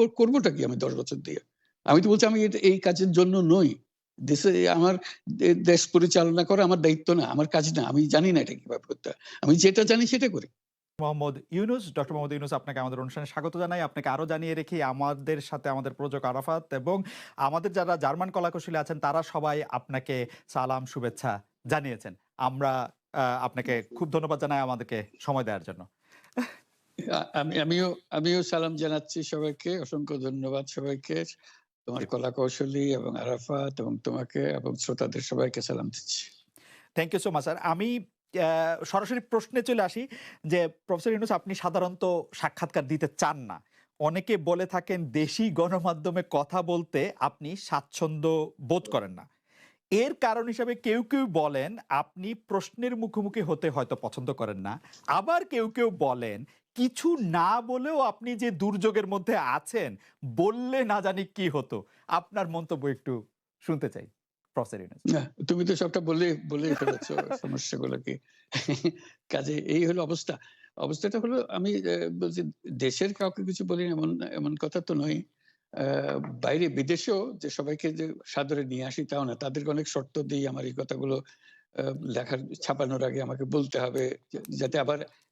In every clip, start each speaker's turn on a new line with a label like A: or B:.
A: কর- করবোটা কি আমি দশ বছর দিয়ে? আমি তো বলছি আমি এই কাজের জন্য নই। দেশে আমার দেশ পরিচালনা করা আমার দায়িত্ব না, আমার কাজ না। আমি জানি না এটা কীভাবে করতে আমি যেটা জানি সেটা করি।
B: মোহাম্মদ ইউনুস, ডক্টর মোহাম্মদ ইউনুস, আপনাকে আমাদের অনুষ্ঠানে স্বাগত জানাই। আপনাকে আরও জানিয়ে রেখি আমাদের সাথে আমাদের প্রযোজক আরাফাত এবং আমাদের যারা জার্মান কলাকুশলী আছেন, তারা সবাই আপনাকে সালাম, শুভেচ্ছা জানিয়েছেন। আমরা আপনাকে খুব ধন্যবাদ জানাই আমাদেরকে সময় দেওয়ার জন্য।
A: আমি আমিও আমিও সালাম জানাচ্ছি সবাইকে অসংখ্য ধন্যবাদ সবাইকে। তোমার কলা কৌশলী এবং আরাফাত এবং তোমাকে এবং শ্রোতাদের সবাইকে সালাম দিচ্ছি।
B: Thank you so much sir আমি সরাসরি প্রশ্নে চলে আসি যে প্রফেসর ইউনুস আপনি সাধারণত সাক্ষাৎকার দিতে চান না। অনেকে বলে থাকেন দেশি গণমাধ্যমে কথা বলতে আপনি স্বাচ্ছন্দ্য বোধ করেন না। এর কারণ হিসাবে কেউ কেউ বলেন আপনি প্রশ্নের মুখোমুখি হতে হয়তো পছন্দ করেন না। আবার কেউ কেউ বলেন কিছু না বলেও আপনি যে দুর্যোগের মধ্যে আছেন, বললে না জানি কি হতো। আপনার মন্তব্য একটু শুনতে চাই।
A: তুমি তো সবটা বলে বলে ফেলেছো সমস্যাগুলো কি। কাজে এই হলো অবস্থা। অবস্থাটা হলো আমি বলছি দেশের কাউকে কিছু বলি এমন এমন কথা তো নয়। বাইরে বিদেশেও যে সবাইকে যে সাদরে নিয়ে আসি তাও না, তাদেরকে অনেক শর্ত দিই আমার এই কথাগুলো লেখার, ছাপানোর আগে আমাকে বলতে হবে যাতে আবার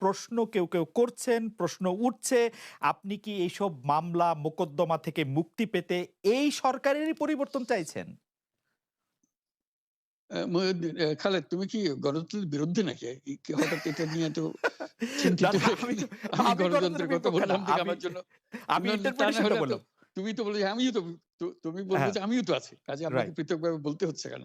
B: প্রশ্ন কেউ কেউ করছেন প্রশ্ন উঠছে আপনি কি এইসব মামলা মোকদ্দমা থেকে মুক্তি পেতে এই সরকারেরই পরিবর্তন চাইছেন?
A: খালেদ তুমি কি গণতন্ত্রের বিরুদ্ধে নাকি? হঠাৎ এটা নিয়ে তো চিন্তিত?
B: না, না,
A: হয়ে
B: আমি
A: গণতন্ত্রের কথা বললাম আমার জন্য
B: আমি
A: তুমি তো বলে আমিও তো তুমি বলবে
B: হ্যাঁ।
A: আমিও তো আছি। কাজে আপনাকে
B: Right.
A: পৃথকভাবে বলতে হচ্ছে কেন?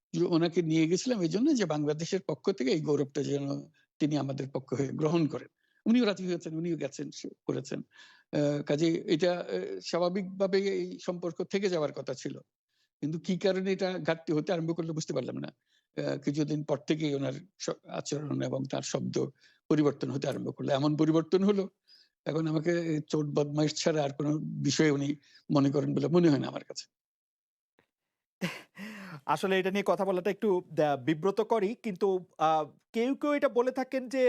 A: ওনাকে নিয়ে গেছিলাম এই জন্য যে বাংলাদেশের পক্ষ থেকে এই গৌরবটা যেন তিনি আমাদের পক্ষ হয়ে গ্রহণ করেন। উনিও রাজি হয়েছেন, উনিও গেছেন করেছেন। কাজে এটা স্বাভাবিকভাবে এই সম্পর্ক থেকে যাওয়ার কথা ছিল। কিন্তু কি কারণে এটা ঘাটতি হতে আরম্ভ করল বুঝতে পারলাম না। কিছুদিন পর থেকেই ওনার আচরণ এবং তার শব্দ পরিবর্তন হতে আরম্ভ করল। এমন পরিবর্তন হলো, এখন আমাকে চোট, বদমাইশ ছাড়া আর কোনো বিষয়ে উনি মনে করেন বলে মনে হয় না আমার কাছে।
B: আসলে এটা নিয়ে কথা বলাটা একটু আহ, বিব্রতকরই কিন্তু কেউ কেউ এটা বলে থাকেন যে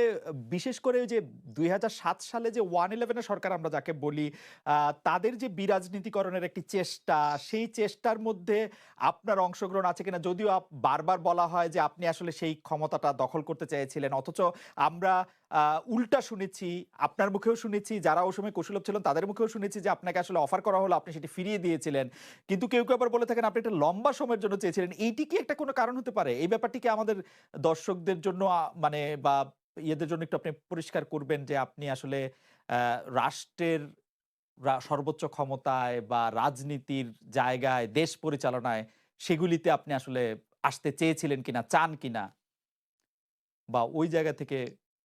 B: বিশেষ করে যে দুই হাজার সাত সালে যে ওয়ান ইলেভেনের সরকার আমরা যাকে বলি তাদের যে বিরাজনীতিকরণের একটি চেষ্টা সেই চেষ্টার মধ্যে আপনার অংশগ্রহণ আছে কিনা যদিও বারবার বলা হয় যে আপনি আসলে সেই ক্ষমতাটা দখল করতে চেয়েছিলেন। অথচ আমরা উল্টা শুনেছি, আপনার মুখেও শুনেছি, যারা ওই সময় কুশলভ ছিলেন, তাদের মুখেও শুনেছি যে আপনাকে আসলে অফার করা হলো, আপনি সেটি ফিরিয়ে দিয়েছিলেন। কিন্তু কেউ কেউ আবার বলে থাকেন, আপনি একটা লম্বা সময়ের জন্য চেয়েছিলেন। এইটি কি একটা কোনো কারণ হতে পারে? এই ব্যাপারটি কি আমাদের দর্শকদের জন্য মানে বা ইয়েদের জন্য একটু আপনি পরিষ্কার করবেন যে আপনি আসলে রাষ্ট্রের সর্বোচ্চ ক্ষমতায় বা রাজনীতির জায়গায়, দেশ পরিচালনায় সেগুলিতে আপনি আসলে আসতে চেয়েছিলেন কিনা, চান কিনা? বা ওই জায়গা থেকে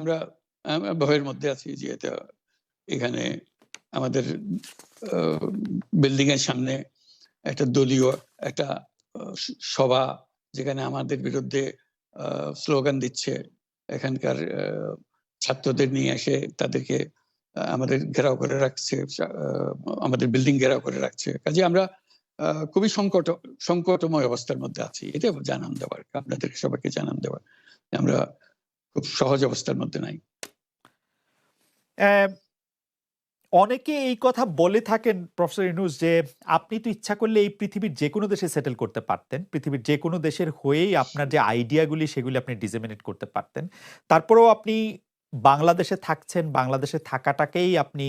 A: আমরা ভয়ের মধ্যে আছি যে এটা এখানে আমাদের বিল্ডিং এর সামনে একটা দলীয় একটা সভা যেখানে আমাদের বিরুদ্ধে স্লোগান দিচ্ছে এখানকার ছাত্রদের নিয়ে এসে তাদেরকে আমাদের ঘেরাও করে রাখছে আমাদের বিল্ডিং ঘেরাও করে রাখছে। কাজে আমরা খুবই সংকট, সংকটময় অবস্থার মধ্যে আছি। এটা জানান দেওয়ার, আপনাদের সবাইকে জানান দেওয়ার আমরা খুব সহজ অবস্থার মধ্যে নাই।
B: অনেকে এই কথা বলে থাকেন প্রফেসর ইউনুস যে, আপনি তো ইচ্ছা করলে এই পৃথিবীর যে কোনো দেশে সেটেল করতে পারতেন। পৃথিবীর যে কোনো দেশের হয়েই আপনার যে আইডিয়াগুলি সেগুলি আপনি ডিসেমিনেট করতে পারতেন। তারপরেও আপনি বাংলাদেশে থাকছেন, বাংলাদেশে থাকাটাকেই আপনি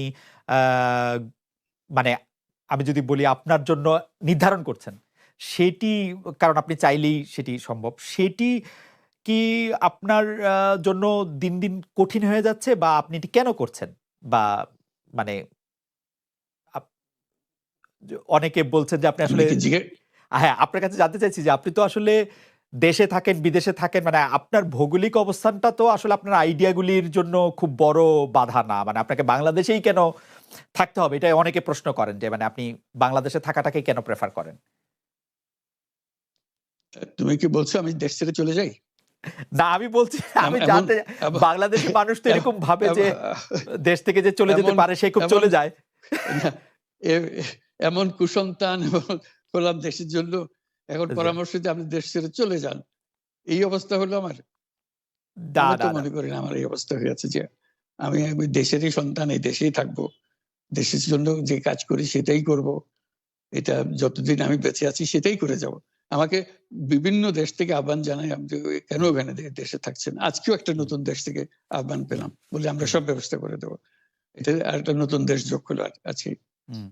B: মানে আমি যদি বলি আপনার জন্য নির্ধারণ করছেন। সেটি, কারণ আপনি চাইলেই সেটি সম্ভব। সেটি কি আপনার জন্য দিন দিন কঠিন হয়ে যাচ্ছে বা আপনি এটি কেন করছেন? বা মানে অনেকে বলছেন যে আপনি
A: আপনি
B: আসলে হ্যাঁ আপনার কাছে জানতে চাইছি যে আপনি তো আসলে দেশে থাকেন বিদেশে থাকেন মানে আপনার ভৌগোলিক অবস্থানটা তো আসলে আপনার আইডিয়াগুলির জন্য খুব বড় বাধা না। মানে আপনাকে বাংলাদেশেই কেন থাকতে হবে? এটা অনেকে প্রশ্ন করেন যে মানে আপনি বাংলাদেশে থাকাটাকে কেন প্রেফার করেন?
A: তুমি কি বলছো আমি দেশ ছেড়ে চলে যাই?
B: না আমি বলছি আমি জানতে বাংলাদেশের মানুষ তো এরকম ভাবে যে দেশ থেকে যে চলে যেতে পারে সে খুব চলে যায়।
A: এমন কুসন্তান হলাম দেশের জন্য এখন পরামর্শ দিয়ে আপনি দেশ ছেড়ে চলে যান এই অবস্থা হলো আমার।
B: না।
A: মনে করি না আমার এই অবস্থা হয়ে হয়েছে যে আমি আমি দেশেরই সন্তান এই দেশেই থাকব। দেশের জন্য যে কাজ করি সেটাই করব। এটা যতদিন আমি বেঁচে আছি সেটাই করে যাব। আমাকে বিভিন্ন দেশ থেকে আহ্বান জানাই, আমি কেন ওখানে দেশে থাকছেন? আজকেও একটা নতুন দেশ থেকে আহ্বান পেলাম বলে আমরা সব ব্যবস্থা করে দেবো। এটা আর একটা নতুন দেশ যোগ হলো
B: হুম।